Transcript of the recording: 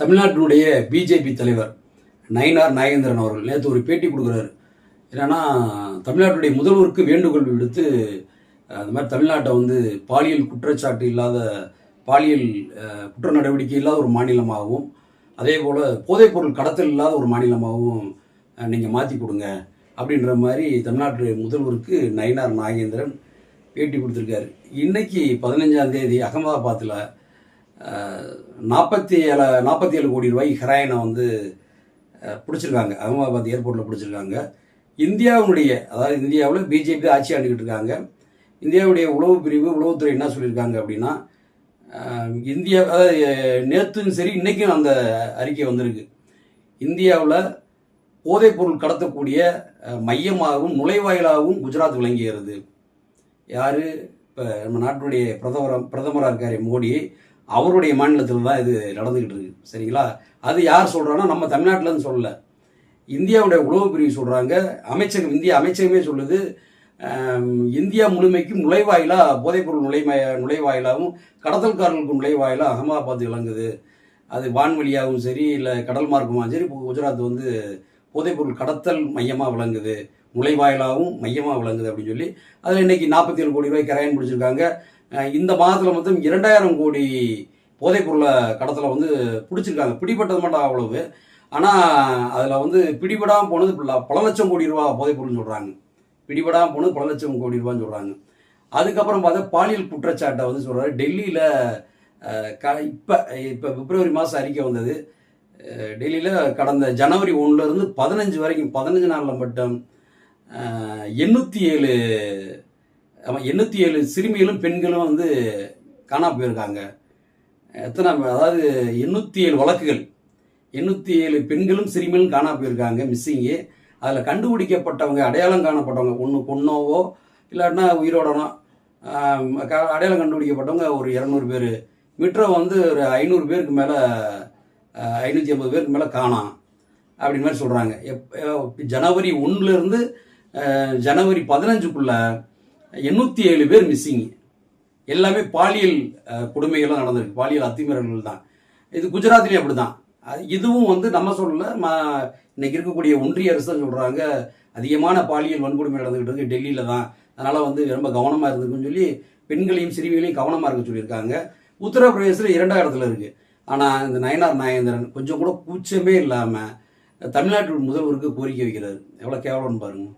தமிழ்நாட்டினுடைய பிஜேபி தலைவர் நயினார் நாகேந்திரன் அவர்கள் நேற்று ஒரு பேட்டி கொடுக்குறாரு. என்னன்னா தமிழ்நாட்டுடைய முதல்வருக்கு வேண்டுகோள் விடுத்து அந்த மாதிரி தமிழ்நாட்டை வந்து பாலியல் குற்றச்சாட்டு இல்லாத பாலியல் குற்ற நடவடிக்கை இல்லாத ஒரு மாநிலமாகவும் அதே போல் போதைப்பொருள் கடத்தல் இல்லாத ஒரு மாநிலமாகவும் நீங்கள் மாற்றி கொடுங்க அப்படின்ற மாதிரி தமிழ்நாட்டு முதல்வருக்கு நயினார் நாகேந்திரன் பேட்டி கொடுத்துருக்காரு. இன்னைக்கு பதினஞ்சாம் தேதி அகமதாபாத்தில் நாற்பத்தி ஏழு நாற்பத்தி ஏழு கோடி ரூபாய் ஹெராயினை வந்து பிடிச்சிருக்காங்க. அகமதாபாத் ஏர்போர்ட்டில் பிடிச்சிருக்காங்க. இந்தியாவுடைய அதாவது இந்தியாவில் பிஜேபி ஆட்சி ஆண்டுகிட்டு இருக்காங்க. இந்தியாவுடைய உளவு பிரிவு உளவுத்துறை என்ன சொல்லியிருக்காங்க அப்படின்னா இந்தியா அதாவது நேற்றும் சரி இன்றைக்கும் அந்த அறிக்கை வந்திருக்கு. இந்தியாவில் போதைப்பொருள் கடத்தக்கூடிய மையமாகவும் நுழைவாயிலாகவும் குஜராத் விளங்குகிறது. யார்? இப்போ நம்ம நாட்டினுடைய பிரதமர பிரதமராக இருக்கார் மோடி. அவருடைய மாநிலத்தில் தான் இது நடந்துக்கிட்டு இருக்கு. சரிங்களா? அது யார் சொல்கிறான்னா நம்ம தமிழ்நாட்டிலேருந்து சொல்லலை. இந்தியாவுடைய உளவு பிரிவு சொல்கிறாங்க அமைச்சகம் இந்திய அமைச்சகமே சொல்லுது. இந்தியா முழுமைக்கும் நுழைவாயிலாக போதைப்பொருள் நுழைம நுழைவாயிலாகவும் கடத்தல்காரர்களுக்கு நுழைவாயிலாக அகமதாபாத் விளங்குது. அது வான்வழியாகவும் சரி இல்லை கடல் மார்க்கமாகவும் சரி குஜராத் வந்து போதைப்பொருள் கடத்தல் மையமாக விளங்குது. நுழைவாயிலாகவும் மையமாக விளங்குது அப்படின்னு சொல்லி அதில் இன்னைக்கு நாற்பத்தி ஏழு கோடி ரூபாய் கரையான் பிடிச்சிருக்காங்க. இந்த மாதத்தில் மொத்தம் இரண்டாயிரம் கோடி போதைப்பொருளை கடத்தலை வந்து பிடிச்சிருக்காங்க. பிடிபட்டது மட்டும் அவ்வளவு. ஆனால் அதில் வந்து பிடிபடாமல் போனது பல- பல லட்சம் கோடி ரூபா போதைப்பொருள்னு சொல்கிறாங்க பிடிபடாமல் போனது பல லட்சம் கோடி ரூபான்னு சொல்கிறாங்க அதுக்கப்புறம் பார்த்தா பாலியல் குற்றச்சாட்டை வந்து சொல்கிறாரு டெல்லியில் க இப்போ இப்போ பிப்ரவரி மாதம் அறிக்கை வந்தது. டெல்லியில் கடந்த ஜனவரி ஒன்றுலேருந்து பதினஞ்சு வரைக்கும் பதினஞ்சு நாளில் மட்டும் எண்ணூற்றி ஏழு எண்ணூற்றி ஏழு சிறுமிகளும் பெண்களும் வந்து காணா போயிருக்காங்க. எத்தனை அதாவது எண்ணூற்றி ஏழு வழக்குகள் எண்ணூற்றி ஏழு பெண்களும் சிறுமிகளும் காணா போயிருக்காங்க மிஸ்ஸிங்கு அதில் கண்டுபிடிக்கப்பட்டவங்க அடையாளம் காணப்பட்டவங்க ஒன்று பொண்ணோவோ இல்லாட்டினா உயிரோடனோ க- அடையாளம் கண்டுபிடிக்கப்பட்டவங்க ஒரு இரநூறு பேர். மீட்டரை வந்து ஒரு ஐநூறு பேருக்கு மேலே ஐநூற்றி ஐம்பது பேருக்கு மேலே காணாம் அப்படின்னு மாதிரி சொல்கிறாங்க எப் ஜனவரி ஒன்றுலேருந்து ஜனவரி பதினஞ்சுக்குள்ளே எண்ணூற்றி ஏழு பேர் மிஸ்ஸிங் எல்லாமே பாலியல் கொடுமைகள்லாம் நடந்திருக்கு. பாலியல் அத்துமீறல்கள் தான் இது குஜராத்லேயும் அப்படி தான் இதுவும் வந்து நம்ம சொல்லல ம இன்னைக்கு இருக்கக்கூடிய ஒன்றிய அரசு சொல்கிறாங்க அதிகமான பாலியல் வன்கொடுமை நடந்துகிட்டு இருக்கு டெல்லியில் தான் அதனால் வந்து ரொம்ப கவனமாக இருந்துக்குன்னு சொல்லி பெண்களையும் சிறுமிகளையும் கவனமாக இருக்க சொல்லியிருக்காங்க. உத்தரப்பிரதேசத்தில் இரண்டாம் இடத்துல இருக்குது ஆனால் இந்த நயனார் நாயேந்திரன் கொஞ்சம் கூட கூச்சமே இல்லாமல் தமிழ்நாட்டு முதல்வருக்கு கோரிக்கை வைக்கிறார். எவ்வளோ கேவலம்னு பாருங்க.